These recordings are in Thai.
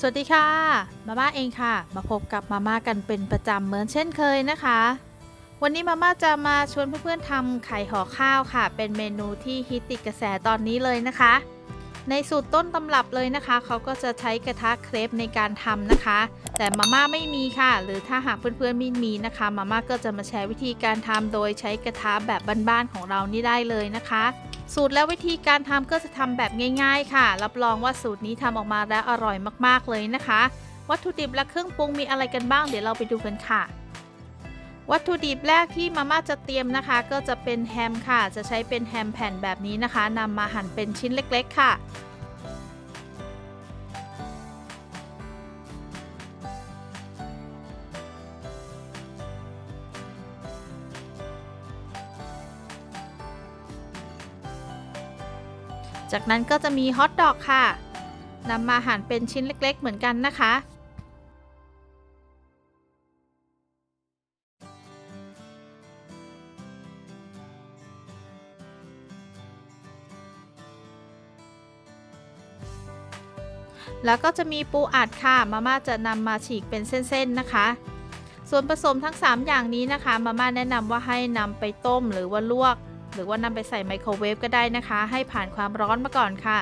สวัสดีค่ะ มาม่าเองค่ะ มาพบกับมาม่ากันเป็นประจำเหมือนเช่นเคยนะคะ วันนี้มาม่าจะมาชวนเพื่อนๆทำไข่ห่อข้าวค่ะ เป็นเมนูที่ฮิตติดกระแสตอนนี้เลยนะคะ ในสูตรต้นตำรับเลยนะคะ เขาก็จะใช้กระทะเครปในการทำนะคะ แต่มาม่าไม่มีค่ะ หรือถ้าหากเพื่อนๆไม่มีนะคะ มาม่าก็จะมาแชร์วิธีการทำโดยใช้กระทะแบบบ้านๆของเรานี่ได้เลยนะคะ สูตรและวิธีการทำก็จะทำแบบง่ายๆ ค่ะ รับรองว่าสูตรนี้ทำออกมาแล้วอร่อยมากๆเลยนะคะ วัตถุดิบและเครื่องปรุงมีอะไรกันบ้างเดี๋ยวเราไปดูกันค่ะ วัตถุดิบแรกที่มาม่าจะเตรียมนะคะ ก็จะเป็นแฮมค่ะ จะใช้เป็นแฮมแผ่นแบบนี้นะคะนำมาหั่นเป็นชิ้นเล็ก ๆ ค่ะ จากนั้นก็จะมีฮอทดอกค่ะนำมาหั่นเป็นชิ้นเล็กๆ เหมือนกันนะคะ แล้วก็จะมีปูอัดค่ะ มาม่าจะนำมาฉีกเป็นเส้นๆนะคะส่วนผสมทั้ง 3 อย่างนี้นะคะ มาม่าแนะนำว่าให้นำไปต้มหรือว่าลวก หรือว่านำไปใส่ไมโครเวฟก็ได้นะคะ ให้ผ่านความร้อนมาก่อนค่ะ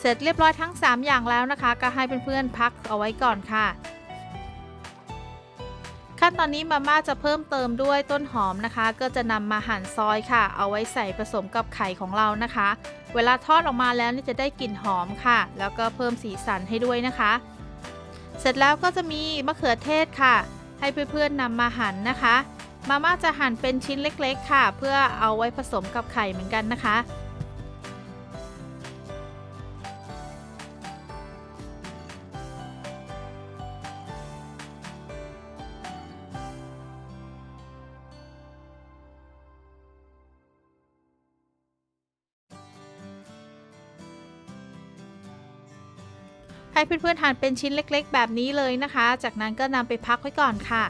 เสร็จเรียบร้อยทั้ง 3 อย่างแล้วนะคะ ก็ให้เพื่อนๆพักเอาไว้ก่อนค่ะ ขั้นตอนนี้มาม่าจะเพิ่มเติมด้วยต้นหอมนะคะ ก็จะนำมาหั่นซอยค่ะ เอาไว้ใส่ผสมกับไข่ของเรานะคะ เวลาทอดออกมาแล้วนี่จะได้กลิ่นหอมค่ะ แล้วก็เพิ่มสีสันให้ด้วยนะคะ เสร็จแล้วก็จะมีมะเขือเทศค่ะ ให้เพื่อนๆนำมาหั่นนะคะ มาม่าจะหั่นเป็นชิ้นเล็กๆ ค่ะ เพื่อเอาไว้ผสมกับไข่เหมือนกันนะคะ ให้เพื่อนๆหั่นเป็นชิ้นเล็กๆ แบบนี้เลยนะคะ จากนั้นก็นำไปพักไว้ก่อนค่ะ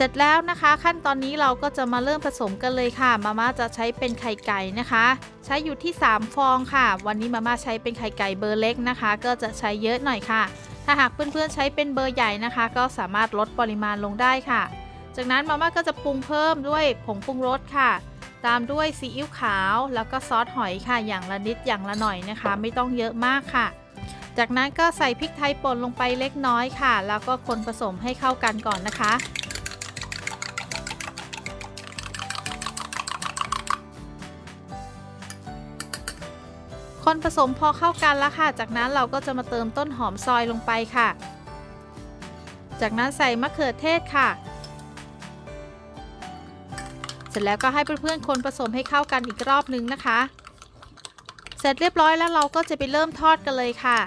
เสร็จแล้วนะคะ ขั้นตอนนี้เราก็จะมาเริ่มผสมกันเลยค่ะ มาม่าจะใช้เป็นไข่ไก่นะคะ ใช้อยู่ที่ 3 ฟองค่ะ วันนี้มาม่าใช้เป็นไข่ไก่เบอร์เล็กนะคะ ก็จะใช้เยอะหน่อยค่ะ ถ้าหากเพื่อนๆใช้เป็นเบอร์ใหญ่นะคะ ก็สามารถลดปริมาณลงได้ค่ะ จากนั้นมาม่าก็จะปรุงเพิ่มด้วยผงปรุงรสค่ะ ตามด้วยซีอิ๊วขาว แล้วก็ซอสหอยค่ะ อย่างละนิดอย่างละหน่อยนะคะ ไม่ต้องเยอะมากค่ะจากนั้นก็ใส่พริกไทยป่นลงไปเล็กน้อยค่ะ แล้วก็คนผสมให้เข้ากันก่อนนะคะ คนผสมพอเข้ากันแล้วค่ะ จากนั้นเราก็จะมาเติมต้นหอมซอยลงไปค่ะ จากนั้นใส่มะเขือเทศค่ะ เสร็จแล้วก็ให้เพื่อนๆคนผสมให้เข้ากันอีกรอบนึงนะคะ เสร็จเรียบร้อยแล้วเราก็จะไปเริ่มทอดกันเลยค่ะ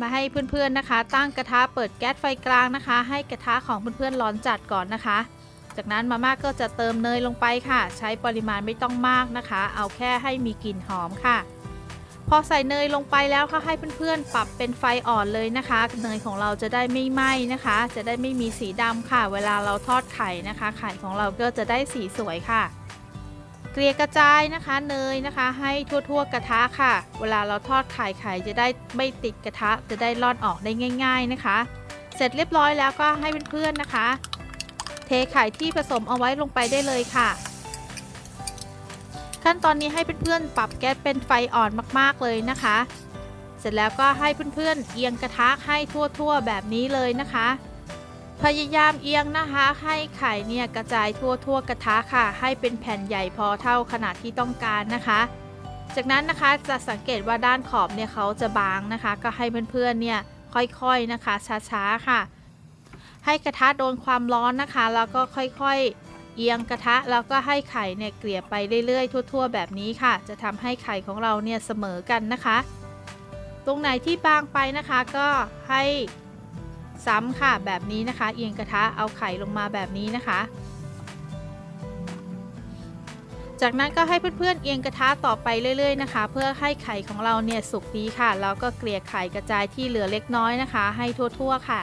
มาให้เพื่อนๆนะคะ ตั้งกระทะเปิดแก๊สไฟกลางนะคะ ให้กระทะของเพื่อนๆร้อนจัดก่อนนะคะ จากนั้นมาม่าก็จะเติมเนยลงไปค่ะ ใช้ปริมาณไม่ต้องมากนะคะ เอาแค่ให้มีกลิ่นหอมค่ะ พอใส่เนยลงไปแล้วก็ให้เพื่อนๆ ปรับเป็นไฟอ่อนเลยนะคะ เนยของเราจะได้ไม่ไหม้นะคะ จะได้ไม่มีสีดำค่ะ เวลาเราทอดไข่นะคะ ไข่ของเราก็จะได้สีสวยค่ะ เกลี่ยกระจายนะคะเนยนะคะ ให้ทั่วๆกระทะค่ะ เวลาเราทอดไข่ไข่จะได้ไม่ติดกระทะจะได้รอนออกได้ง่าย ๆนะคะ เสร็จเรียบร้อยแล้วก็ให้เพื่อนๆนะคะ เทไข่ที่ผสมเอาไว้ลงไปได้เลยค่ะ ขั้นตอนนี้ให้เพื่อนๆปรับแก๊สเป็นไฟอ่อนมากๆเลยนะคะ เสร็จแล้วก็ให้เพื่อนๆเอียงกระทะให้ทั่วๆแบบนี้เลยนะคะ พยายามเอียงนะคะ ให้ไข่เนี่ยกระจายทั่วๆ กระทะค่ะ ให้เป็นแผ่นใหญ่พอเท่าขนาดที่ต้องการนะคะ จากนั้นนะคะจะสังเกตว่าด้านขอบเนี่ยเขาจะบางนะคะ ก็ให้เพื่อนๆเนี่ยค่อยๆนะคะช้าๆค่ะ ให้กระทะโดนความร้อนนะคะ แล้วก็ค่อยๆ เอียงกระทะแล้วก็ให้ไข่เนี่ยเกลี่ยไปเรื่อยๆ ทั่ว ๆ แบบนี้ค่ะ จะทำให้ไข่ของเราเนี่ยเสมอกันนะคะ ตรงไหนที่บางไปนะคะก็ให้ซ้ำค่ะแบบนี้นะคะ เอียงกระทะเอาไข่ลงมาแบบนี้นะคะ จากนั้นก็ให้เพื่อนๆเอียงกระทะต่อไปเรื่อย ๆ นะคะ เพื่อให้ไข่ของเราเนี่ยสุกดีค่ะแล้วก็เกลี่ยไข่กระจายที่เหลือเล็กน้อยนะคะ ให้ทั่ว ๆ ค่ะ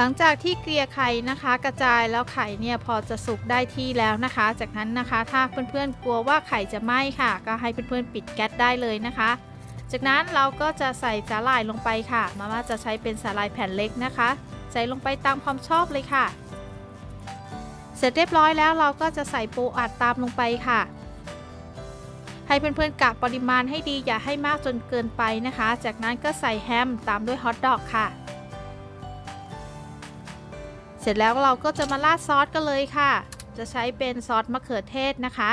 หลังจากที่เกลี่ยไข่นะคะ กระจายแล้วไข่เนี่ยพอจะสุกได้ที่แล้วนะคะ จากนั้นนะคะถ้าเพื่อนๆกลัวว่าไข่จะไหม้ค่ะ ก็ให้เพื่อนๆปิดแก๊สได้เลยนะคะ จากนั้นเราก็จะใส่สาหร่ายลงไปค่ะ มาม่าจะใช้เป็นสาหร่ายแผ่นเล็กนะคะ ใส่ลงไปตามความชอบเลยค่ะ เสร็จเรียบร้อยแล้วเราก็จะใส่ปูอัดตามลงไปค่ะให้เพื่อนๆกะปริมาณให้ดีอย่าให้มากจนเกินไปนะคะ จากนั้นก็ใส่แฮมตามด้วยฮอทดอกค่ะ ร็จแล้วเราก็จะมาราดซอสกันเลยค่ะ จะใช้เป็นซอสมะเขือเทศนะคะ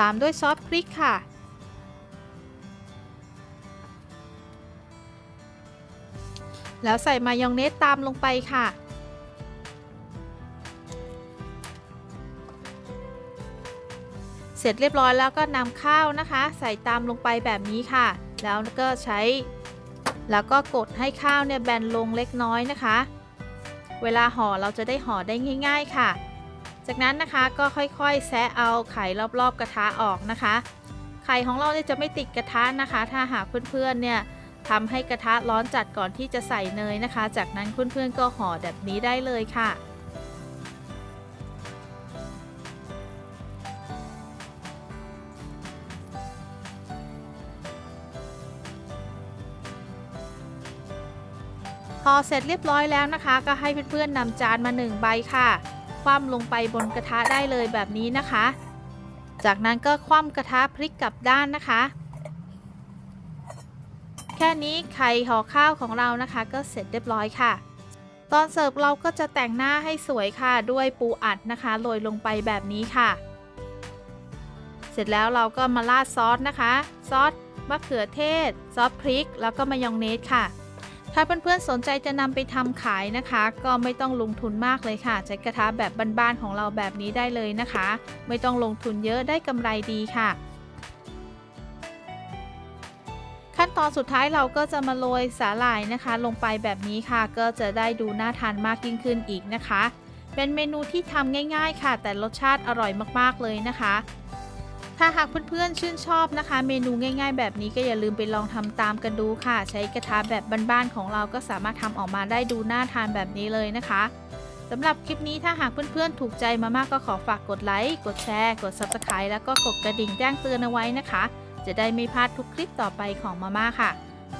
ตามด้วยซอสพริกค่ะ แล้วใส่มายองเนสตามลงไปค่ะเสร็จเรียบร้อยแล้วก็นำข้าวนะคะ ใส่ตามลงไปแบบนี้ค่ะ แล้วก็ใช้ แล้วก็กดให้ข้าวเนี่ยแบนลงเล็กน้อยนะคะ เวลาห่อเราจะได้ห่อได้ง่าย ๆค่ะ จากนั้นนะคะก็ค่อยๆ แซะเอาไข่รอบๆกระทะออกนะคะ ไข่ของเราเนี่ยจะไม่ติดกระทะนะคะ ถ้าหากเพื่อนๆเนี่ยทำให้กระทะร้อนจัดก่อนที่จะใส่เนยนะคะ จากนั้นเพื่อนๆก็ห่อแบบนี้ได้เลยค่ะ อเสร็จเรียบร้อยแล้วนะคะ ก็ให้เพื่อนๆนำจานมาหนึ่งใบค่ะ คว่ำลงไปบนกระทะได้เลยแบบนี้นะคะ จากนั้นก็คว่ำกระทะพลิกกลับด้านนะคะ แค่นี้ไข่ห่อข้าวของเรานะคะ ก็เสร็จเรียบร้อยค่ะ ตอนเสิร์ฟเราก็จะแต่งหน้าให้สวยค่ะ ด้วยปูอัดนะคะโรยลงไปแบบนี้ค่ะ เสร็จแล้วเราก็มาราดซอสนะคะ ซอสมะเขือเทศ ซอสพริก แล้วก็มายองเนสค่ะ ถ้าเพื่อนๆสนใจจะนำไปทำขายนะคะ ก็ไม่ต้องลงทุนมากเลยค่ะ ใช้กระทะแบบบ้านๆของเราแบบนี้ได้เลยนะคะ ไม่ต้องลงทุนเยอะได้กำไรดีค่ะ ขั้นตอนสุดท้ายเราก็จะมาโรยสาหร่ายนะคะ ลงไปแบบนี้ค่ะ ก็จะได้ดูน่าทานมากยิ่งขึ้นอีกนะคะ เป็นเมนูที่ทำง่าย ๆ ค่ะ แต่รสชาติอร่อยมากๆเลยนะคะ ถ้าหากเพื่อนๆชื่นชอบนะคะ เมนูง่าย ๆ แบบนี้ก็อย่าลืมไปลองทำตามกันดูค่ะ ใช้กระทะแบบบ้านๆของเราก็สามารถทำออกมาได้ดูน่าทานแบบนี้เลยนะคะสำหรับคลิปนี้ถ้าหากเพื่อนๆ ถูกใจมามากก็ขอฝากกดไลค์ กดแชร์ กด Subscribe แล้วก็กดกระดิ่งแจ้งเตือนเอาไว้นะคะ จะได้ไม่พลาดทุกคลิปต่อไปของมาม่าค่ะ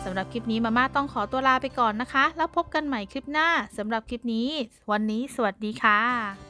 สำหรับคลิปนี้มาม่าต้องขอตัวลาไปก่อนนะคะ แล้วพบกันใหม่คลิปหน้าสำหรับคลิปนี้ วันนี้สวัสดีค่ะ